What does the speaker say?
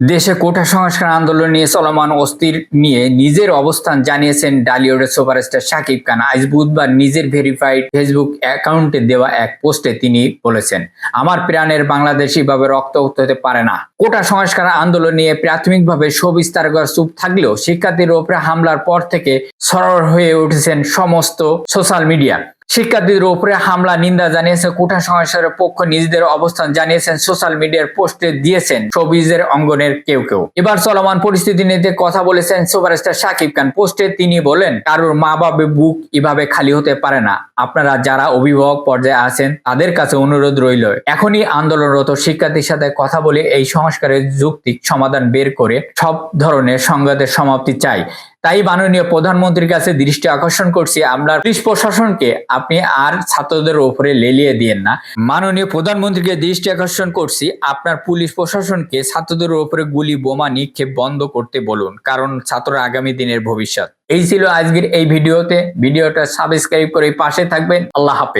দেশে কোটা সংস্কার আন্দোলন নিয়ে চলমান অস্থির নিয়ে নিজের অবস্থান জানিয়েছেন ডালিউডের সুপারস্টার শাকিব খান। আজ বুধবার নিজের ভেরিফাইড ফেসবুক অ্যাকাউন্টে দেওয়া এক পোস্টে তিনি বলেছেন, আমার প্রাণের বাংলাদেশি ভাবে রক্ত হতে পারে না। কোটা সংস্কার আন্দোলন নিয়ে প্রাথমিকভাবে সবিস্তারগর চুপ থাকলেও শিক্ষার্থীর ওপরে হামলার পর থেকে সরব হয়ে উঠেছেন সমস্ত সোশ্যাল মিডিয়া। শিক্ষার্থীদের উপরে হামলা, নিন্দা জানিয়েছে কোটা সংস্কারের পক্ষ নিজেদের অবস্থান জানিয়েছেন, সোশ্যাল মিডিয়ার পোস্টে দিয়েছেন শোবিজের অঙ্গনের কেউ কেউ। এবার চলমান পরিস্থিতি নিয়ে কথা বলেছেন সুপারস্টার শাকিব খান, পোস্টে তিনি বলেন, কারোর মা বাবা বুক এভাবে খালি হতে পারে না। আপনারা যারা অভিভাবক পর্যায়ে আছেন, তাদের কাছে অনুরোধ রইল, এখনই আন্দোলনরত শিক্ষার্থীর সাথে কথা বলে এই সংস্কারের যুক্তি সমাধান বের করে সব ধরনের সংঘাতের সমাপ্তি চাই। তাই মাননীয় প্রধানমন্ত্রীর কাছে দৃষ্টি আকর্ষণ করছি। আমরা পুলিশ প্রশাসনকে আপনি আর ছাত্রদের উপরে লেলিয়ে দিয়েন না। মাননীয় প্রধানমন্ত্রীকে দৃষ্টি আকর্ষণ করছি। আপনার পুলিশ প্রশাসনকে ছাত্রদের উপরে গুলি, বোমা, নিক্ষেপ বন্ধ করতে বলুন, কারণ ছাত্ররা আগামী দিনের ভবিষ্যৎ। এই ছিল আজকের এই ভিডিওতে। ভিডিওটা সাবস্ক্রাইব করে পাশে থাকবেন। আল্লাহ হাফেজ।